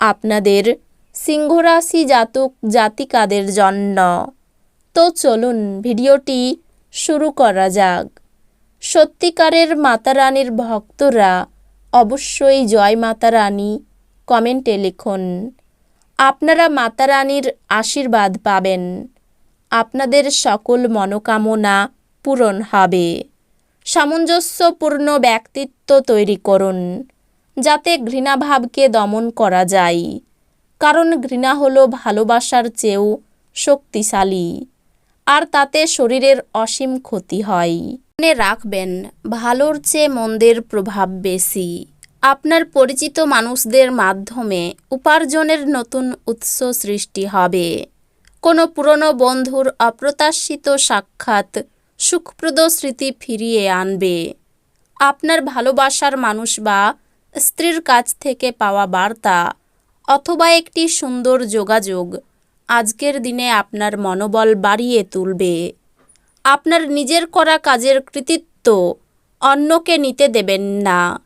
আপনাদের সিংহরাশি জাতক জাতিকাদের জন্য। তো চলুন ভিডিওটি শুরু করা যাক। সত্যিকারের মাতা রানীর ভক্তরা অবশ্যই জয় মাতা রানী কমেন্টে লিখুন। আপনারা মাতা রানীর আশীর্বাদ পাবেন। আপনাদের সকল মনোকামনা পূরণ হবে। সামঞ্জস্যপূর্ণ ব্যক্তিত্ব তৈরি করুন। যাতে ঘৃণাভাবকে দমন করা যায়। কারণ ঘৃণা হলো ভালোবাসার চেয়েও শক্তিশালী। আর তাতে শরীরের অসীম ক্ষতি হয়। মনে রাখবেন, ভালোর চেয়ে মন্দের প্রভাব বেশি। আপনার পরিচিত মানুষদের মাধ্যমে উপার্জনের নতুন উৎস সৃষ্টি হবে। কোনো পুরনো বন্ধুর অপ্রত্যাশিত সাক্ষাৎ সুখপ্রদ স্মৃতি ফিরিয়ে আনবে। আপনার ভালোবাসার মানুষ বা স্ত্রীর কাছ থেকে পাওয়া বার্তা অথবা একটি সুন্দর যোগাযোগ আজকের দিনে আপনার মনোবল বাড়িয়ে তুলবে। আপনার নিজের করা কাজের কৃতিত্ব অন্যকে নিতে দেবেন না।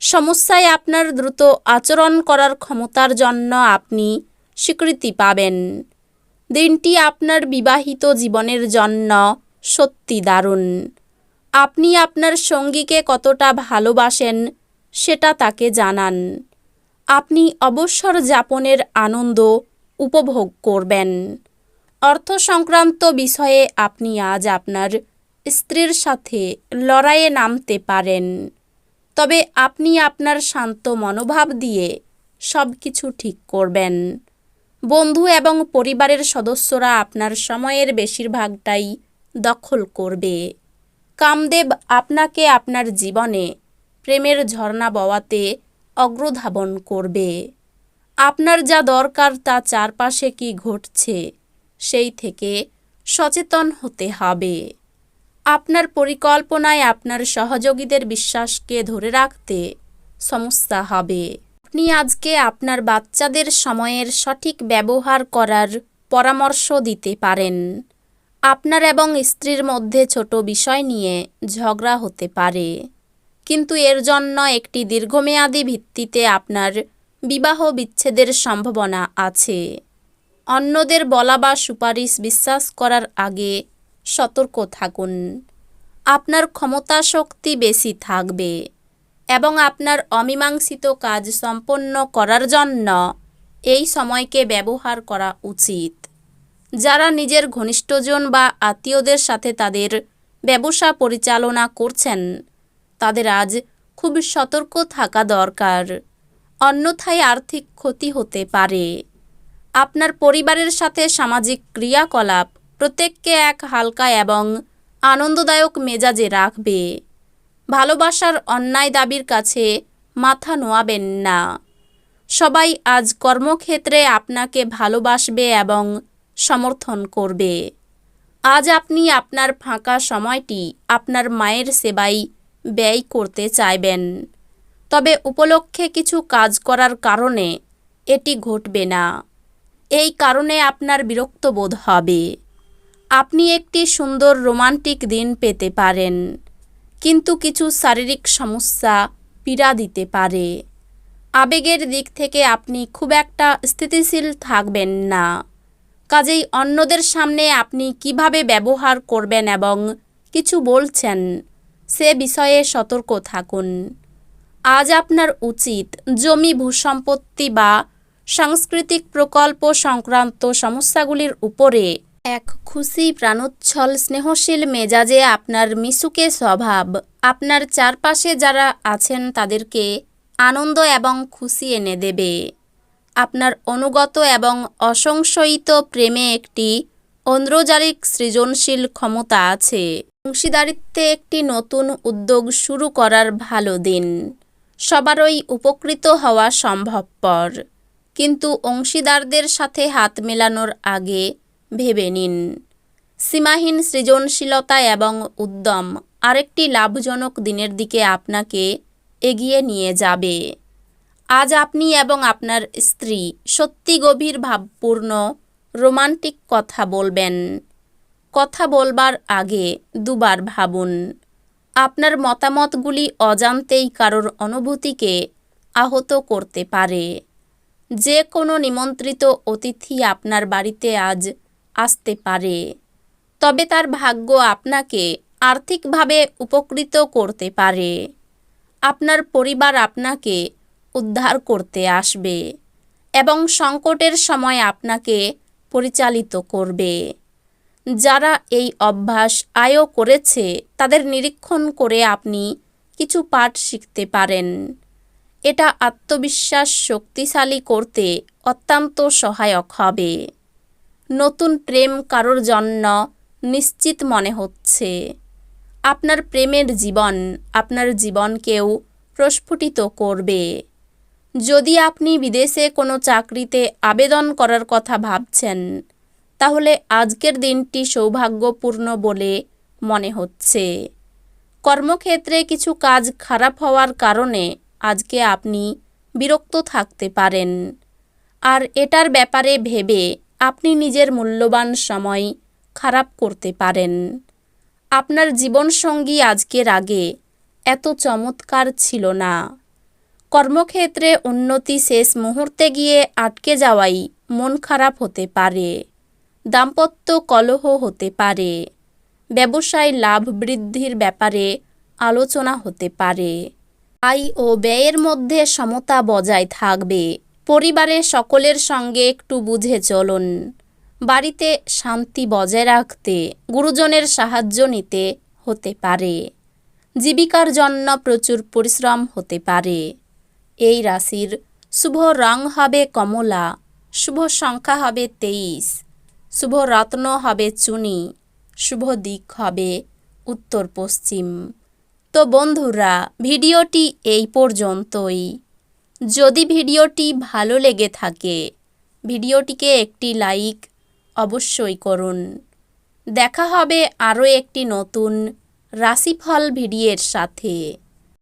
সমস্যায় আপনার দ্রুত আচরণ করার ক্ষমতার জন্য আপনি স্বীকৃতি পাবেন। দিনটি আপনার বিবাহিত জীবনের জন্য সত্যি দারুণ। আপনি আপনার সঙ্গীকে কতটা ভালোবাসেন সেটা তাকে জানান। আপনি অবসর যাপনের আনন্দ উপভোগ করবেন। অর্থ সংক্রান্ত বিষয়ে আপনি আজ আপনার স্ত্রীর সাথে লড়াইয়ে নামতে পারেন। তবে আপনি আপনার শান্ত মনোভাব দিয়ে সব কিছু ঠিক করবেন। বন্ধু এবং পরিবারের সদস্যরা আপনার সময়ের বেশিরভাগটাই দখল করবে। কামদেব আপনাকে আপনার জীবনে প্রেমের ঝর্ণা বওয়াতে অগ্রধাবন করবে। আপনার যা দরকার তা চারপাশে কি ঘটছে, সেই থেকে সচেতন হতে হবে। আপনার পরিকল্পনায় আপনার সহযোগীদের বিশ্বাসকে ধরে রাখতে সমস্যা হবে। আপনি আজকে আপনার বাচ্চাদের সময়ের সঠিক ব্যবহার করার পরামর্শ দিতে পারেন। আপনার এবং স্ত্রীর মধ্যে ছোট বিষয় নিয়ে ঝগড়া হতে পারে। কিন্তু এর জন্য একটি দীর্ঘমেয়াদী ভিত্তিতে আপনার বিবাহ বিচ্ছেদের সম্ভাবনা আছে। অন্যদের বলা বা সুপারিশ বিশ্বাস করার আগে সতর্ক থাকুন। আপনার ক্ষমতা শক্তি বেশি থাকবে এবং আপনার অমীমাংসিত কাজ সম্পন্ন করার জন্য এই সময়কে ব্যবহার করা উচিত। যারা নিজের ঘনিষ্ঠজন বা আত্মীয়দের সাথে তাদের ব্যবসা পরিচালনা করছেন তাদের আজ খুব সতর্ক থাকা দরকার। অন্যথায় আর্থিক ক্ষতি হতে পারে। আপনার পরিবারের সাথে সামাজিক ক্রিয়াকলাপ প্রত্যেককে এক হালকা এবং আনন্দদায়ক মেজাজে রাখবে। ভালোবাসার অন্যায় দাবির কাছে মাথা নোয়াবেন না। সবাই আজ কর্মক্ষেত্রে আপনাকে ভালোবাসবে এবং সমর্থন করবে। আজ আপনি আপনার ফাঁকা সময়টি আপনার মায়ের সেবায় ব্যয় করতে চাইবেন। তবে উপলক্ষে কিছু কাজ করার কারণে এটি ঘটবে না। এই কারণে আপনার বিরক্ত বোধ হবে। আপনি একটি সুন্দর রোমান্টিক দিন পেতে পারেন, কিন্তু কিছু শারীরিক সমস্যা পীড়া দিতে পারে। আবেগের দিক থেকে আপনি খুব একটা স্থিতিশীল থাকবেন না। কাজেই অন্যদের সামনে আপনি কীভাবে ব্যবহার করবেন এবং কিছু বলছেন সে বিষয়ে সতর্ক থাকুন। আজ আপনার উচিত জমি, ভূসম্পত্তি বা সাংস্কৃতিক প্রকল্প সংক্রান্ত সমস্যাগুলির উপরে এক খুশি প্রাণোচ্ছল স্নেহশীল মেজাজে আপনার মিশুকে স্বভাব, আপনার চারপাশে যারা আছেন তাদেরকে আনন্দ এবং খুশি এনে দেবে। আপনার অনুগত এবং অসংশয়িত প্রেমে একটি ঐন্দ্রজালিক সৃজনশীল ক্ষমতা আছে। অংশীদারিত্বে একটি নতুন উদ্যোগ শুরু করার ভালো দিন। সবারই উপকৃত হওয়া সম্ভবপর। কিন্তু অংশীদারদের সাথে হাত মেলানোর আগে ভেবে নিন। সীমাহীন সৃজনশীলতা এবং উদ্যম আরেকটি লাভজনক দিনের দিকে আপনাকে এগিয়ে নিয়ে যাবে। আজ আপনি এবং আপনার স্ত্রী সত্যি গভীর ভাবপূর্ণ রোমান্টিক কথা বলবেন। কথা বলবার আগে দুবার ভাবুন, আপনার মতামতগুলি অজান্তেই কারোর অনুভূতিকে আহত করতে পারে। যে কোনো নিমন্ত্রিত অতিথি আপনার বাড়িতে আজ আসতে পারে, তবে তার ভাগ্য আপনাকে আর্থিকভাবে উপকৃত করতে পারে। আপনার পরিবার আপনাকে উদ্ধার করতে আসবে এবং সংকটের সময় আপনাকে পরিচালিত করবে। যারা এই অভ্যাস আয়ও করেছে, তাদের নিরীক্ষণ করে আপনি কিছু পাঠ শিখতে পারেন। এটা আত্মবিশ্বাস শক্তিশালী করতে অত্যন্ত সহায়ক হবে। নতুন প্রেম কারোর জন্য নিশ্চিত মনে হচ্ছে। আপনার প্রেমের জীবন আপনার জীবনকেও প্রস্ফুটিত করবে। যদি আপনি বিদেশে কোনো চাকরিতে আবেদন করার কথা ভাবছেন, তাহলে আজকের দিনটি সৌভাগ্যপূর্ণ বলে মনে হচ্ছে। কর্মক্ষেত্রে কিছু কাজ খারাপ হওয়ার কারণে আজকে আপনি বিরক্ত থাকতে পারেন। আর এটার ব্যাপারে ভেবে আপনি নিজের মূল্যবান সময় খারাপ করতে পারেন। আপনার জীবনসঙ্গী আজকের আগে এত চমৎকার ছিল না। কর্মক্ষেত্রে উন্নতি শেষ মুহূর্তে গিয়ে আটকে যাওয়াই মন খারাপ হতে পারে। দাম্পত্য কলহ হতে পারে। ব্যবসায় লাভ বৃদ্ধির ব্যাপারে আলোচনা হতে পারে। আয় ও ব্যয়ের মধ্যে সমতা বজায় থাকবে। পরিবারের সকলের সঙ্গে একটু বুঝে চলুন। বাড়িতে শান্তি বজায় রাখতে গুরুজনের সাহায্য নিতে হতে পারে। জীবিকার জন্য প্রচুর পরিশ্রম হতে পারে। এই রাশির শুভ রং হবে কমলা, শুভ সংখ্যা হবে তেইশ, শুভ রত্ন হবে চুনি, শুভ দিক হবে উত্তর পশ্চিম। তো বন্ধুরা, ভিডিওটি এই পর্যন্তই। যদি ভিডিওটি ভালো লেগে থাকে, ভিডিওটিকে একটি লাইক অবশ্যই করুন। দেখা হবে আরও একটি নতুন রাশিফল ভিডিওর সাথে।